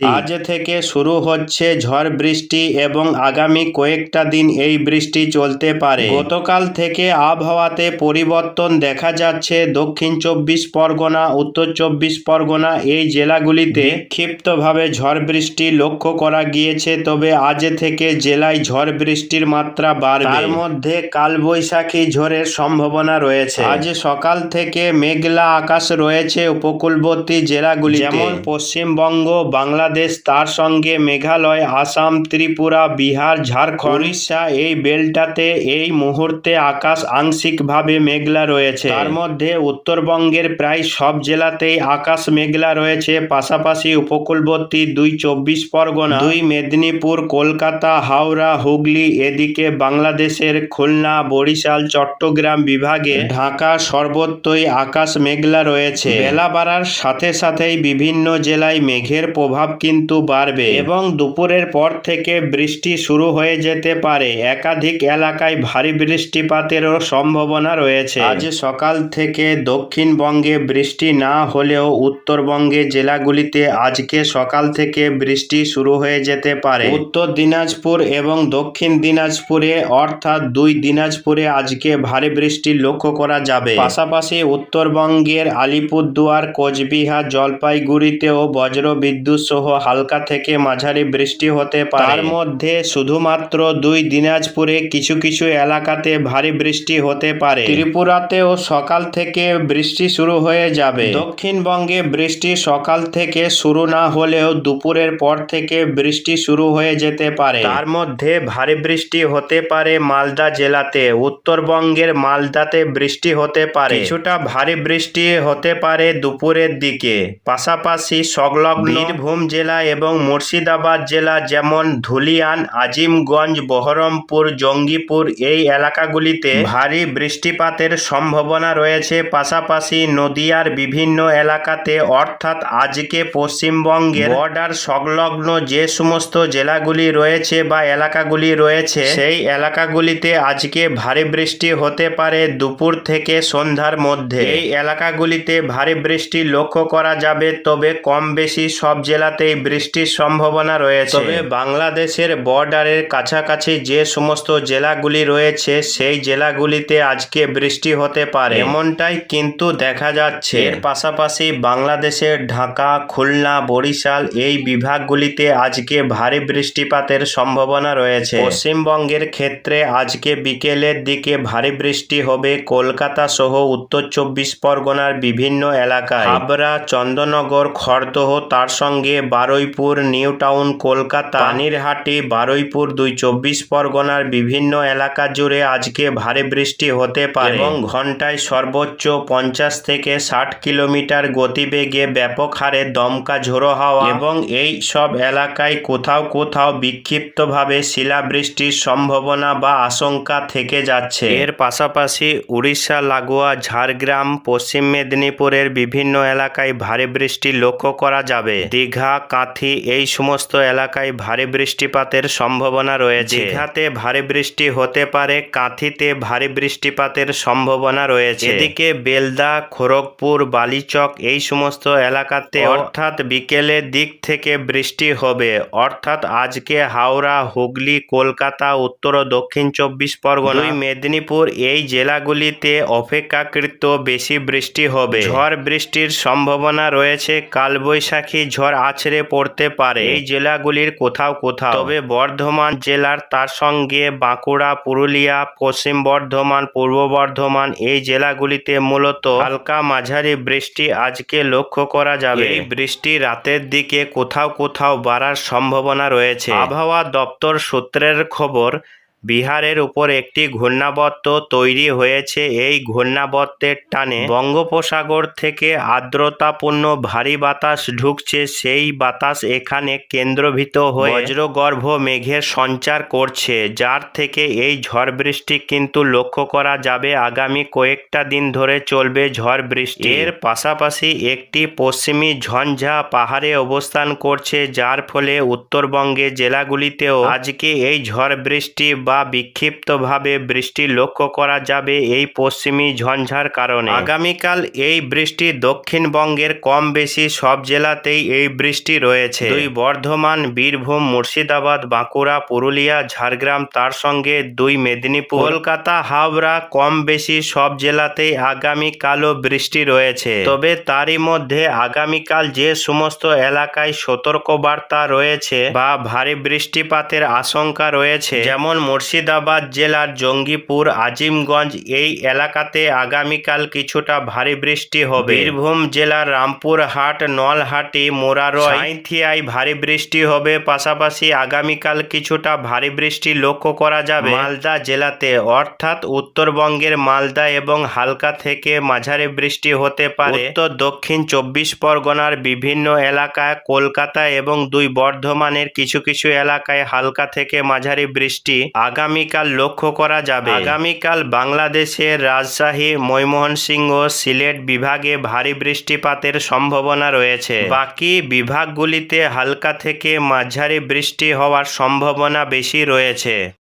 আজ থেকে শুরু হচ্ছে ঝড় বৃষ্টি এবং আগামী কয়েকটা দিন এই বৃষ্টি চলতে পারে। গতকাল থেকে আবহাওয়াতে পরিবর্তন দেখা যাচ্ছে। দক্ষিণ চব্বিশ পরগনা উত্তর চব্বিশ পরগনা এই জেলাগুলিতে ক্ষিপ্তভাবে ঝড় বৃষ্টি লক্ষ্য করা গিয়েছে তবে আজ থেকে জেলায় ঝড় বৃষ্টির মাত্রা বাড়বে। তার মধ্যে কালবৈশাখী ঝড়ের সম্ভাবনা রয়েছে। আজ সকাল থেকে মেঘলা আকাশ রয়েছে উপকূলবর্তী জেলাগুলি যেমন পশ্চিমবঙ্গ বাংলাদেশ তার সঙ্গে মেঘালয় আসাম ত্রিপুরা বিহার ঝাড়খণ্ড উড়িষ্যা এই বেলটাতে এই মুহূর্তে আকাশ আংশিকভাবে মেঘলা রয়েছে। তার মধ্যে উত্তরবঙ্গের প্রায় সব জেলাতেই আকাশ মেঘলা রয়েছে পাশাপাশি উপকূলবর্তী দুই চব্বিশ পরগনা দুই মেদিনীপুর কলকাতা হাওড়া হুগলি এদিকে বাংলাদেশের খুলনা বরিশাল চট্টগ্রাম বিভাগে ঢাকা সর্বত্রই আকাশ মেঘলা রয়েছে। বেলা বাড়ার সাথে সাথেই বিভিন্ন জেলায় মেঘের প্রভাব কিন্তু বাড়বে। এবং দুপুরের পর থেকে বৃষ্টি শুরু হয়ে যেতে পারে। একাধিক এলাকায় ভারী বৃষ্টিপাতেরও সম্ভাবনা রয়েছে। আজ সকাল থেকে দক্ষিণবঙ্গে বৃষ্টি না হলেও উত্তরবঙ্গে জেলাগুলিতে আজকে সকাল থেকে বৃষ্টি শুরু হয়ে যেতে পারে। উত্তর দিনাজপুর এবং দক্ষিণ দিনাজপুরে অর্থাৎ দুই দিনাজপুরে আজকে ভারী বৃষ্টি লক্ষ্য করা যাবে। পাশাপাশি উত্তরবঙ্গের আলিপুরদুয়ার কোচবিহার জলপাইগুড়িতেও বজ্র বিদ্যুৎ সহ হালকা থেকে মাঝারি বৃষ্টি হতে পারে। তার মধ্যে শুধুমাত্র দুই দিনাজপুরে কিছু কিছু এলাকাতে ভারী বৃষ্টি হতে পারে। ত্রিপুরাতেও সকাল থেকে বৃষ্টি শুরু হয়ে যাবে। দক্ষিণবঙ্গে বৃষ্টি সকাল থেকে শুরু না হলেও দুপুরের পর থেকে বৃষ্টি শুরু হয়ে যেতে পারে। তার মধ্যে ভারী বৃষ্টি হতে পারে মালদা জেলাতে। উত্তরবঙ্গের মালদাতে বৃষ্টি হতে পারে। কিছুটা ভারী বৃষ্টি হতে পারে দুপুরের দিকে। পাশাপাশি সংলগ্ন বীরভূম জেলা এবং মুর্শিদাবাদ জেলা যেমন ধুলিয়ান, আজিমগঞ্জ, বহরমপুর, জঙ্গিপুর এই এলাকাগুলিতে ভারী বৃষ্টিপাতের সম্ভাবনা রয়েছে। পাশাপাশি নদিয়ার বিভিন্ন এলাকাতে, অর্থাৎ আজকে পশ্চিমবঙ্গের বর্ডার সংলগ্ন যে সমস্ত জেলাগুলি রয়েছে বা এলাকাগুলি রয়েছে, সেই এলাকাগুলিতে আজকে ভারী বৃষ্টি হতে পারে দুপুর থেকে সন্ধ্যার মধ্যে। এই এলাকাগুলিতে ভারী বৃষ্টি লক্ষ্য করা যাবে, তবে কম বেশি সব জেলাতেই বৃষ্টির সম্ভাবনা রয়েছে। তবে বাংলাদেশের বর্ডারের কাছাকাছি যে সমস্ত জেলাগুলি রয়েছে সেই জেলাগুলিতে আজকে বৃষ্টি হতে পারে। এমনটাই কিন্তু দেখা যাচ্ছে। এর পাশাপাশি বাংলাদেশের ঢাকা খুলনা বরিশাল এই বিভাগগুলিতে আজকে ভারী বৃষ্টিপাতের সম্ভাবনা রয়েছে। পশ্চিমবঙ্গের ক্ষেত্রে আজকে বিকেলের দিকে ভারী বৃষ্টি হবে কলকাতা সহ উত্তর চব্বিশ পরগনার বিভিন্ন এলাকায়। হাবড়া চন্দননগর খড়দহ তার সঙ্গে বারুইপুর নিউ টাউন কলকাতা। পানিরহাটি বারুইপুর দুই চব্বিশ পরগনার বিভিন্ন এলাকা জুড়ে আজকে ভারী বৃষ্টি হতে পারে। এবং ঘন্টায় সর্বোচ্চ পঞ্চাশ থেকে ষাট কিলোমিটার গতিবেগে ব্যাপক হারে দমকা ঝোড়ো হাওয়া। এবং এই সব এলাকায় কোথাও কোথাও বিক্ষিপ্তভাবে শিলাবৃষ্টির সম্ভাবনা বা আশঙ্কা থেকে যাচ্ছে। এর পাশাপাশি উড়িষ্যা লাগোয়া ঝাড়গ্রাম পশ্চিম মেদিনীপুরের বিভিন্ন এলাকায় ভারী বৃষ্টি লক্ষ্য করা যাবে। দীঘা কাঁথি এই সমস্ত এলাকায় ভারী বৃষ্টিপাতের সম্ভাবনা রয়েছে। দীঘাতে ভারী বৃষ্টি হতে পারে কাঁথিতে ভারী বৃষ্টিপাতের সম্ভাবনা রয়েছে। এদিকে বেলদা খড়গপুর বালিচক এই সমস্ত এলাকাতে অর্থাৎ বিকেলের দিক থেকে বৃষ্টি হবে। অর্থাৎ আজকে হাওড়া হুগলি কলকাতা উত্তর ও দক্ষিণ চব্বিশ পরগনা মেদিনীপুর এই জেলাগুলিতে অপেক্ষাকৃত বেশি বৃষ্টি হবে। ঝড় বৃষ্টির সম্ভাবনা রয়েছে কালবৈশাখী ঝড় আছড়ে পড়তে পারে। এই জেলাগুলির কোথাও কোথাও। তবে বর্ধমান জেলার তার সঙ্গে বাঁকুড়া পুরুলিয়া পশ্চিম বর্ধমান পূর্ব বর্ধমান এই জেলাগুলিতে মূলত হালকা মাঝারি বৃষ্টি আজকে লক্ষ্য করা যাবে। এই বৃষ্টি রাতের দিকে কোথাও কোথাও বাড়ার সম্ভাবনা রয়েছে। আবহাওয়া দপ্তর সূত্রের খবর বিহারের উপর একটি ঘূর্ণাবর্ত তৈরি হয়েছে। এই ঘূর্ণাবর্তের টানে বঙ্গোপসাগর থেকে আর্দ্রতাপূর্ণ ভারী বাতাস ঢুকছে। সেই বাতাস এখানে কেন্দ্রভূত হয়ে বজ্রগর্ভ মেঘের সঞ্চার করছে, যার থেকে এই ঝড় বৃষ্টি কিন্তু লক্ষ্য করা যাবে। আগামী কয়েকটা দিন ধরে চলবে ঝড় বৃষ্টি। এর পাশাপাশি একটি পশ্চিমী ঝঞ্ঝা পাহাড়ে অবস্থান করছে, যার ফলে উত্তরবঙ্গে জেলাগুলিতেও আজকে এই ঝড় বৃষ্টি বা বিক্ষিপ্তভাবে বৃষ্টি লক্ষ্য করা যাবে এই পশ্চিমী ঝঞ্ঝার কারণে। আগামীকাল এই বৃষ্টি দক্ষিণবঙ্গের কম বেশি সব জেলাতেই এই বৃষ্টি রয়েছে। দুই বর্ধমান, বীরভূম, মুর্শিদাবাদ, বাঁকুড়া, পুরুলিয়া, ঝাড়গ্রাম, তার সঙ্গে দুই মেদিনীপুর। কলকাতা, হাওড়া কম বেশি সব জেলাতেই আগামীকালও বৃষ্টি রয়েছে। তবে তারই মধ্যে আগামীকাল যে সমস্ত এলাকায় সতর্কবার্তা রয়েছে বা ভারী বৃষ্টিপাতের আশঙ্কা রয়েছে, যেমন মুর্শিদাবাদ জেলার জঙ্গিপুর, আজিমগঞ্জ এই এলাকাতে আগামীকাল কিছুটা ভারী বৃষ্টি হবে। বীরভূম জেলার রামপুরহাট, নলহাটি মোরারয় ভারী বৃষ্টি হবে। পাশাপাশি আগামীকাল কিছুটা ভারী বৃষ্টি লক্ষ্য করা যাবে। মালদা জেলাতে, অর্থাৎ উত্তরবঙ্গের মালদা এবং হালকা থেকে মাঝারি বৃষ্টি হতে পারে। উত্তর, দক্ষিণ চব্বিশ পরগনার বিভিন্ন এলাকায় কলকাতা এবং দুই বর্ধমানের কিছু কিছু এলাকায় হালকা থেকে মাঝারি বৃষ্টি। আগামীকাল লক্ষ্য করা যাবে। আগামীকাল বাংলাদেশের রাজশাহী ময়মোহনসিংহ সিলেট বিভাগে ভারী বৃষ্টিপাতের সম্ভাবনা রয়েছে। বাকি বিভাগগুলিতে হালকা থেকে মাঝারি বৃষ্টি হওয়ার সম্ভাবনা বেশি রয়েছে।